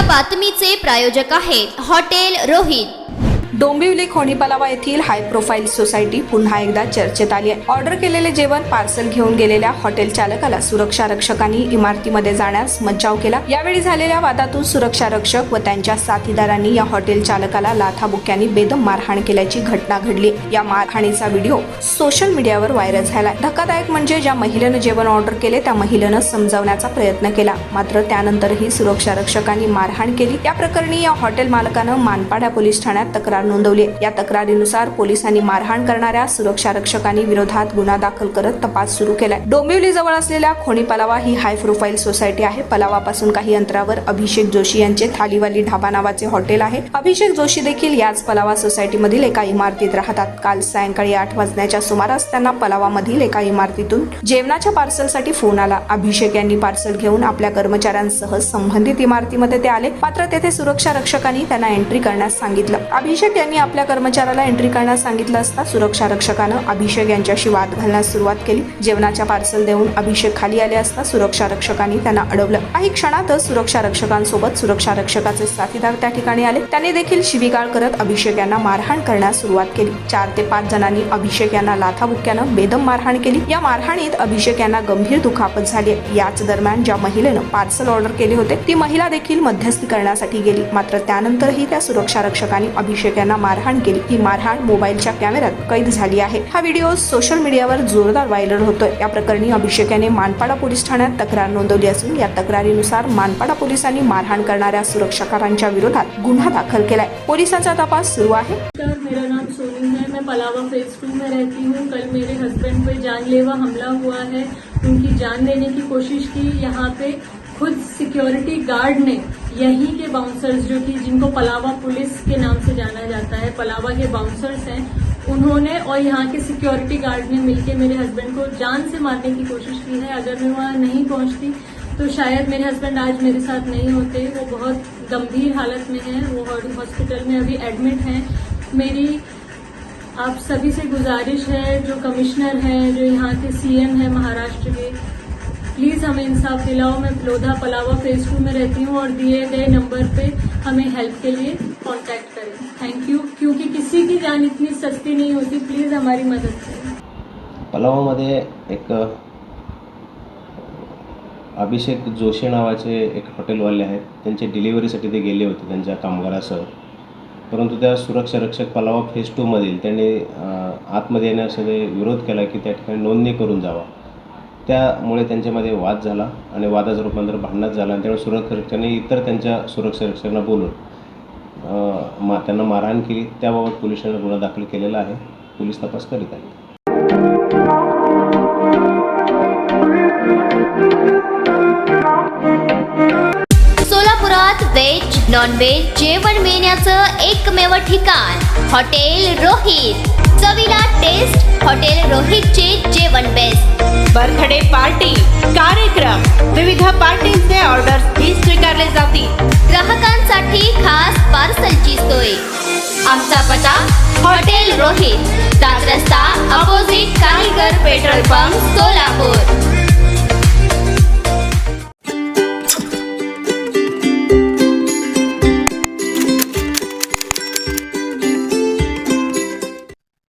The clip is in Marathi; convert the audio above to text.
बातमीचे प्रायोजक आहेत हॉटेल रोहित. डोंबिवली खोणीपलावा येथील हाय प्रोफाईल सोसायटी पुन्हा एकदा चर्चेत आली आहे. ऑर्डर केलेले जेवण पार्सल घेऊन गेलेल्या हॉटेल चालकाला सुरक्षा रक्षकांनी इमारतीमध्ये जाण्यास मज्जाव केला. यावेळी झालेल्या वादातून सुरक्षा रक्षक व त्यांच्या साथीदारांनी या हॉटेल चालकाला लाथाबुक्यांनी बेदम मारहाण केल्याची घटना घडली. या मारहाणीचा व्हिडिओ सोशल मीडियावर व्हायरल झाला धक्कादायक म्हणजे ज्या महिलेनं जेवण ऑर्डर केले त्या महिलेनं समजावण्याचा प्रयत्न केला. मात्र त्यानंतरही सुरक्षा रक्षकांनी मारहाण केली. या प्रकरणी या हॉटेल मालकानं मानपाडा पोलीस ठाण्यात तक्रार नोंदवली. या तक्रारीनुसार पोलिसांनी मारहाण करणाऱ्या सुरक्षा रक्षकांनी विरोधात गुन्हा दाखल करत तपास सुरू केलाय. डोंबिवली जवळ असलेल्या खोणी पलावा ही हाय प्रोफाईल सोसायटी आहे. पलावापासून काही अंतरावर अभिषेक जोशी यांचे थालीवाली ढाबा नावाचे हॉटेल आहे. अभिषेक जोशी देखील याच पलावा सोसायटीमधील एका इमारतीत राहतात. काल सायंकाळी आठ वाजण्याच्या सुमारास त्यांना पलावामधील एका इमारतीतून जेवणाच्या पार्सलसाठी फोन आला. अभिषेक यांनी पार्सल घेऊन आपल्या कर्मचाऱ्यांसह संबंधित इमारतीमध्ये ते आले. मात्र तेथे सुरक्षा रक्षकांनी त्यांना एंट्री करण्यास सांगितलं. अभिषेक यांनी आपल्या कर्मचाऱ्याला एंट्री करण्यास सांगितलं असता सुरक्षा रक्षकानं अभिषेक यांच्याशी वाद घालण्यास सुरुवात केली. जेवणाच्या पार्सल देऊन अभिषेक खाली आले असता सुरक्षा रक्षकांनी त्यांना अडवलं. काही क्षणातच सुरक्षा रक्षकांसोबत सुरक्षा रक्षकाचे साथीदार त्या ठिकाणी आले. त्यांनी देखील शिवीगाळ करत अभिषेक यांना मारहाण करण्यास सुरुवात केली. चार ते पाच जणांनी अभिषेक यांना लाथाबुक्क्यानं बेदम मारहाण केली. या मारहाणीत अभिषेक यांना गंभीर दुखापत झाली याच दरम्यान ज्या महिलेनं पार्सल ऑर्डर केले होते ती महिला देखील मध्यस्थी करण्यासाठी गेली. मात्र त्यानंतरही त्या सुरक्षा रक्षकांनी अभिषेक त्यांना मारहाण केली. ही मारहाण मोबाईलच्या कॅमेऱ्यात कैद झाली आहे. हा व्हिडिओ सोशल मीडियावर जोरदार व्हायरल होतोय. या प्रकरणी अभिषेक याने मानपाडा पोलीस ठाण्यात तक्रार नोंदवली असून या तक्रारीनुसार मानपाडा पोलिसांनी मारहाण करणाऱ्या सुरक्षाकारांच्या विरोधात गुन्हा दाखल केलाय. पोलिसांचा तपास सुरू आहे. मेरा नाम सोनी है. मैं पलावा फेज टू में रहती हूँ. कल मेरे हस्बैंड पे जानलेवा हमला हुआ है। उनकी जान लेने की कोशिश की। यहाँ पे खुद सिक्योरिटी गार्ड ने यहीं के बाउंसर्स जो कि जिनको पलावा पुलिस के नाम से जाना जाता है, पलावा के बाउंसर्स हैं, उन्होंने और यहाँ के सिक्योरिटी गार्ड ने मिलके मेरे हस्बैंड को जान से मारने की कोशिश की है। अगर मैं वहाँ नहीं पहुँचती तो शायद मेरे हस्बैंड आज मेरे साथ नहीं होते। वो बहुत गंभीर हालत में हैं, वो हॉस्पिटल में अभी एडमिट हैं। मेरी आप सभी से गुजारिश है, जो कमिश्नर हैं, जो यहाँ के सीएम हैं महाराष्ट्र के प्लीज़ हमें इंसाफ दिलाओ। मैं लोधा पलावा फेज टू में रहती हूँ और दिए गए नंबर पे हमें हेल्प के लिए कांटेक्ट करें। थैंक यू क्योंकि किसी की जान इतनी सस्ती नहीं होती। प्लीज़ हमारी मदद करें। पलावामध्ये एक अभिषेक जोशी नावाचे एक हॉटेलवाले आहेत. त्यांचे डिलिव्हरीसाठी ते गेले होते त्यांच्या कामगारासह. परंतु त्या सुरक्षा रक्षक पलावा फेज टूमधील त्यांनी आतमध्ये येण्यासाठी विरोध केला की त्या ठिकाणी नोंदणी करून जावा. त्यामुळे त्यांच्यामध्ये वाद झाला आणि वादाचं रूपांतर भांडणात झाला आणि त्यावेळेस सुरक्षरक्षकांनी इतर त्यांच्या सुरक्षरक्षकांना बोलून मा त्यांना मारहाण केली. त्याबाबत पोलिसांनी गुन्हा दाखल केलेला आहे. पोलीस तपास करीत आहेत. सोलापुरात व्हेज नॉन व्हेज जेवण मिळण्याचं एकमेव ठिकाण हॉटेल रोहित. चवीला टेस्ट हॉटेल रोहितचे जेवण बेस्ट बर्थडे पार्टी कार्यक्रम विविध पार्टींचे ऑर्डर्स ही स्वीकारले जातील. ग्राहकांसाठी खास पार्सलची सोय. आमचा पता हॉटेल रोहित. दास रस्ता अपोजिट कारीगर पेट्रोल पंप सोलापूर.